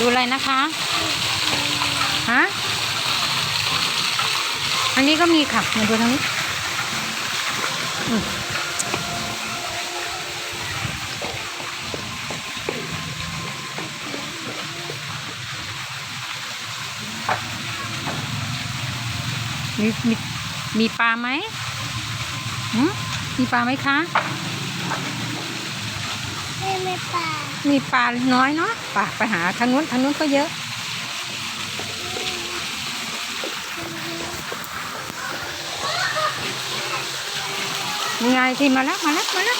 ดูอะไรนะคะฮะทางนี้ก็มีค่ะมาดูทางนี้อืมมีมีมีปลาไหมหืมมีปลาไหมคะ ไม่ไม่ปลา มีปลาน้อยเนาะปลาไปหาทางนู้นทางนู้นก็เยอะนี่ไงที่มาแล้วมาแล้วมาแล้ว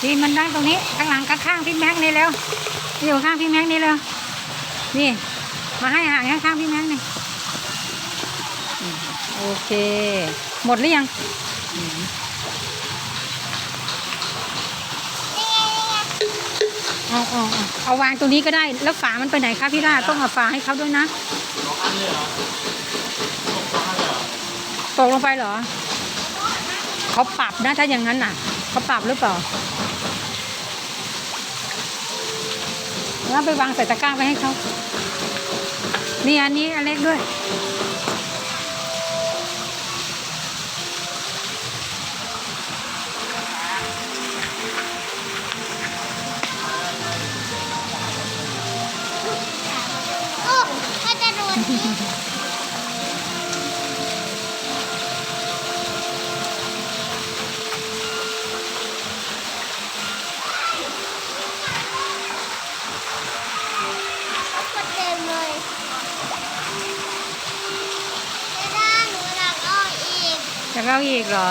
ที่มันนั่งตรงนี้ข้างหลังข้างๆพี่แม็กนี่เร็วอยู่ข้างพี่แม็กนี่เร็วนี่ มาให้อาหารข้างๆพี่แม็กนี่โอเค หมดหรือยังอาเอาเอาเอาวางตรงนี้ก็ได้ แล้วฝามันไปไหนคะพี่ล่าต้องเอาฝาให้เขาด้วยนะตกลงไปเหรอ เขาปรับนะถ้าอย่างนั้นน่ะ เขาปรับหรือเปล่า แล้วไปวางใส่ตะกร้าไปให้เขานี่อันนี้อันเล็กด้วยโอ้ก็จะโดน จะเล่าอีกเหรอ